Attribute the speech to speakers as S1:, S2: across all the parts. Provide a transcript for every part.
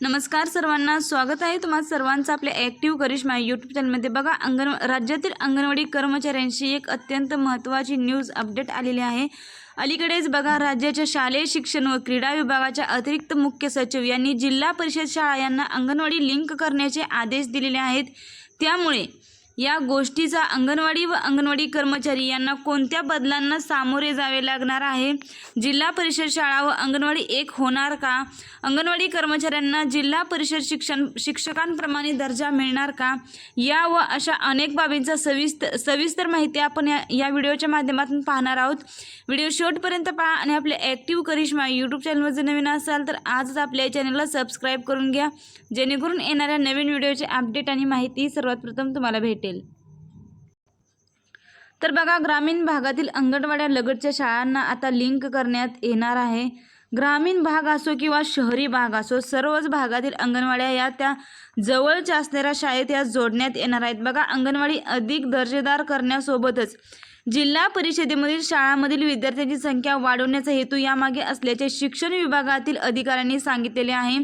S1: नमस्कार सर्वांना. स्वागत आहे तुम्हा सर्वांचं आपल्या ॲक्टिव्ह करिश्मा यूट्यूब चॅनलमध्ये बघा अंगण राज्यातील अंगणवाडी कर्मचाऱ्यांशी एक अत्यंत महत्त्वाची न्यूज अपडेट आलेली आहे. अलीकडेच बघा राज्याच्या शालेय शिक्षण व क्रीडा विभागाच्या अतिरिक्त मुख्य सचिव यांनी जिल्हा परिषद शाळा यांना अंगणवाडी लिंक करण्याचे आदेश दिलेले आहेत. त्यामुळे या गोष्टीचा अंगणवाडी व अंगणवाडी कर्मचारी यांना कोणत्या बदलांना सामोरे जावे लागणार आहे? जिल्हा परिषद शाळा व अंगणवाडी एक होणार का? अंगणवाडी कर्मचाऱ्यांना जिल्हा परिषद शिक्षण शिक्षकांप्रमाणे दर्जा मिळणार का? या व अशा अनेक बाबींचा सविस्तर सविस्तर माहिती आपण या या व्हिडिओच्या माध्यमातून पाहणार आहोत. व्हिडिओ शेवटपर्यंत पहा आणि आपले ॲक्टिव्ह करिश्मा यूट्यूब चॅनलवर जर नवीन असाल तर आजच आपल्या या चॅनलला सबस्क्राईब करून घ्या. जेणेकरून येणाऱ्या नवीन व्हिडिओचे अपडेट आणि माहिती सर्वात प्रथम तुम्हाला भेटेल. तर बघा ग्रामीण भागातील अंगणवाड्या लगतच्या शाळांना आता लिंक करण्यात येणार आहे. ग्रामीण भाग असो किंवा शहरी भाग असो सर्वच भागातील अंगणवाड्या या त्या जवळच्या असणाऱ्या शाळेत या जोडण्यात येणार आहेत. बघा अंगणवाडी अधिक दर्जेदार करण्यासोबतच जिल्हा परिषदेमधील शाळांमधील विद्यार्थ्यांची संख्या वाढवण्याचा हेतू यामागे असल्याचे शिक्षण विभागातील अधिकाऱ्यांनी सांगितलेले आहे.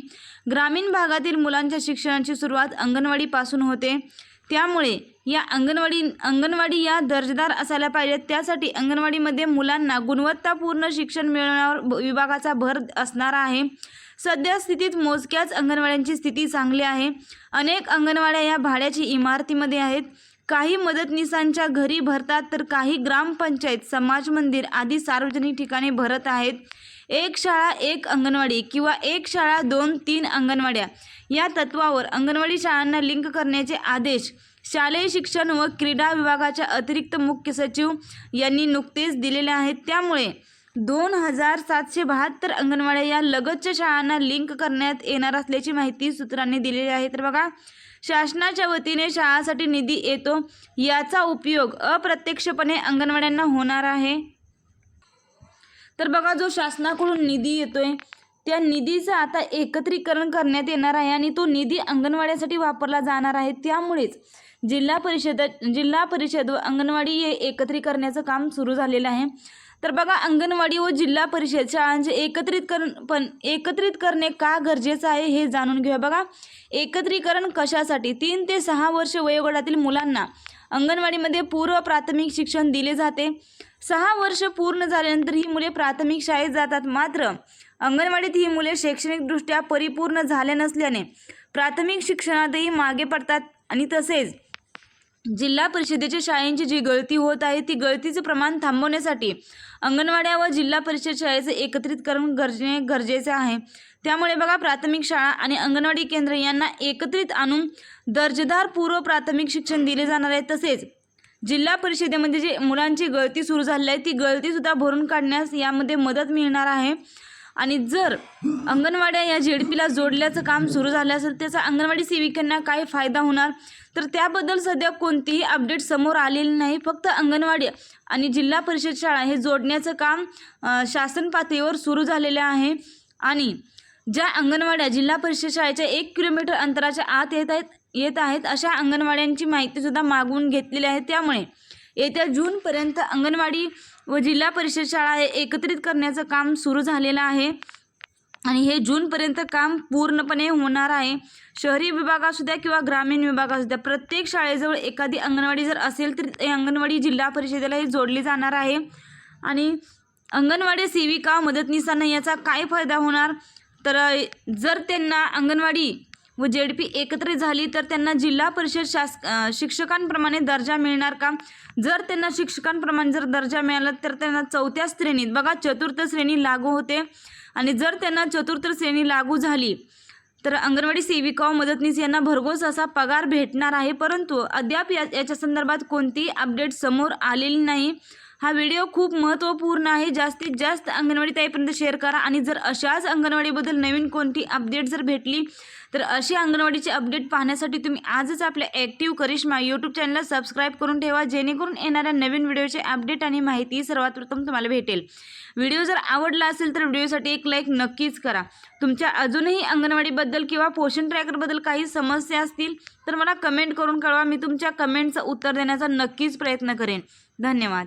S1: ग्रामीण भागातील मुलांच्या शिक्षणाची सुरुवात अंगणवाडीपासून होते. त्यामुळे या अंगणवाडी अंगणवाडी या दर्जेदार असायला पाहिजेत. त्यासाठी अंगणवाडीमध्ये मुलांना गुणवत्तापूर्ण शिक्षण मिळवण्यावर विभागाचा भर असणार आहे. सध्या स्थितीत मोजक्याच अंगणवाड्यांची स्थिती चांगली आहे. अनेक अंगणवाड्या या भाड्याची इमारतीमध्ये आहेत. काही मदतनीसांच्या घरी भरतात तर काही ग्रामपंचायत समाज मंदिर आदी सार्वजनिक ठिकाणी भरत आहेत. एक शाळा एक अंगणवाडी किंवा एक शाळा दोन तीन अंगणवाड्या. या तत्वावर अंगणवाडी शाळांना लिंक करण्याचे आदेश शालेय शिक्षण व क्रीडा विभागाच्या अतिरिक्त मुख्य सचिव यांनी नुकतेच दिलेले आहेत. त्यामुळे दोन हजार सातशे बहात्तर अंगणवाड्या या लगतच्या शाळांना लिंक करण्यात येणार असल्याची माहिती सूत्रांनी दिलेली आहे. तर बघा शासनाच्या वतीने शाळासाठी निधी येतो याचा उपयोग अप्रत्यक्षपणे अंगणवाड्यांना होणार आहे. तर बघा जो शासनाकडून निधी येतोय त्या निधीचं आता एकत्रीकरण करण्यात येणार आहे आणि तो निधी अंगणवाड्यासाठी वापरला जाणार आहे. त्यामुळेच जिल्हा परिषद जिल्हा परिषद व अंगणवाडी हे एकत्रीकरणाचं काम सुरू झालेलं आहे. तर बघा अंगणवाडी व जिल्हा परिषद शाळांचे एकत्रितकरण पण एकत्रित करणे का गरजेचं आहे हे जाणून घेऊया. बघा एकत्रीकरण कशासाठी? तीन ते सहा वर्ष वयोगटातील मुलांना अंगणवाडीमध्ये पूर्व प्राथमिक शिक्षण दिले जाते. सहा वर्ष पूर्ण झाल्यानंतर ही मुले प्राथमिक शाळेत जातात. मात्र अंगणवाडीत ही मुले शैक्षणिकदृष्ट्या परिपूर्ण झाले नसल्याने प्राथमिक शिक्षणातही मागे पडतात. आणि तसेच जिल्हा परिषदेच्या शाळेंची जी गळती होत आहे ती गळतीचं प्रमाण थांबवण्यासाठी अंगणवाड्या व जिल्हा परिषद शाळेचं एकत्रितकरण गरजे गरजेचे आहे. त्यामुळे बघा प्राथमिक शाळा आणि अंगणवाडी केंद्र यांना एकत्रित आणून दर्जेदार पूर्व प्राथमिक शिक्षण दिले जाणार आहे. तसेच जिल्हा परिषदेमध्ये जे मुलांची गळती सुरू झाली आहे ती गळतीसुद्धा भरून काढण्यास यामध्ये मदत मिळणार आहे. आणि जर अंगणवाड्या या झेडपीला जोडल्याचं काम सुरू झालं असेल त्याचा अंगणवाडी सेविकांना काय फायदा होणार तर त्याबद्दल सध्या कोणतीही अपडेट समोर आलेली नाही. फक्त अंगणवाडी आणि जिल्हा परिषद शाळा हे जोडण्याचं काम शासन पातळीवर सुरू झालेलं आहे. आणि ज्या अंगणवाड्या जिल्हा परिषद शाळेच्या एक किलोमीटर अंतराच्या आत येत आहेत येत आहेत अशा अंगणवाड्यांची माहितीसुद्धा मागवून घेतलेली आहे. त्यामुळे येत्या जूनपर्यंत अंगणवाडी व जिल्हा परिषद शाळा हे एकत्रित करण्याचं काम सुरू झालेलं आहे. आणि हे जूनपर्यंत काम पूर्णपणे होणार आहे. शहरी विभाग असू द्या किंवा ग्रामीण विभाग असू द्या प्रत्येक शाळेजवळ एखादी अंगणवाडी जर असेल तर ते अंगणवाडी जिल्हा परिषदेला ही जोडली जाणार आहे. आणि अंगणवाडी सेविका मदतनीसांना याचा काय फायदा होणार? तर जर त्यांना अंगणवाडी व जेडपी एकत्रित झाली तर त्यांना जिल्हा परिषद शास शिक्षकांप्रमाणे दर्जा मिळणार का? जर त्यांना शिक्षकांप्रमाणे जर दर्जा मिळाला तर त्यांना चौथ्या श्रेणीत बघा चतुर्थ श्रेणी लागू होते. आणि जर त्यांना चतुर्थ श्रेणी लागू झाली तर अंगणवाडी सेविका व मदतनीस यांना भरघोस असा पगार भेटणार आहे. परंतु अद्याप या याच्या संदर्भात कोणतीही अपडेट समोर आलेली नाही. हा व्हिडिओ खूप महत्त्वपूर्ण आहे. जास्तीत जास्त अंगणवाडी ताईपर्यंत शेअर करा आणि जर अशाच अंगणवाडीबद्दल नवीन कोणती अपडेट जर भेटली तर अशी अंगणवाडीची अपडेट पाहण्यासाठी तुम्ही आजच आपल्या ॲक्टिव्ह करिश्मा यूट्यूब चॅनलला सबस्क्राईब करून ठेवा. जेणेकरून येणाऱ्या नवीन व्हिडिओचे अपडेट आणि माहिती सर्वात प्रथम तुम्हाला भेटेल. व्हिडिओ जर आवडला असेल तर व्हिडिओसाठी एक लाईक नक्कीच करा. तुमच्या अजूनही अंगणवाडीबद्दल किंवा पोषण ट्रॅकरबद्दल काही समस्या असतील तर मला कमेंट करून कळवा. मी तुमच्या कमेंटचं उत्तर देण्याचा नक्कीच प्रयत्न करेन. धन्यवाद.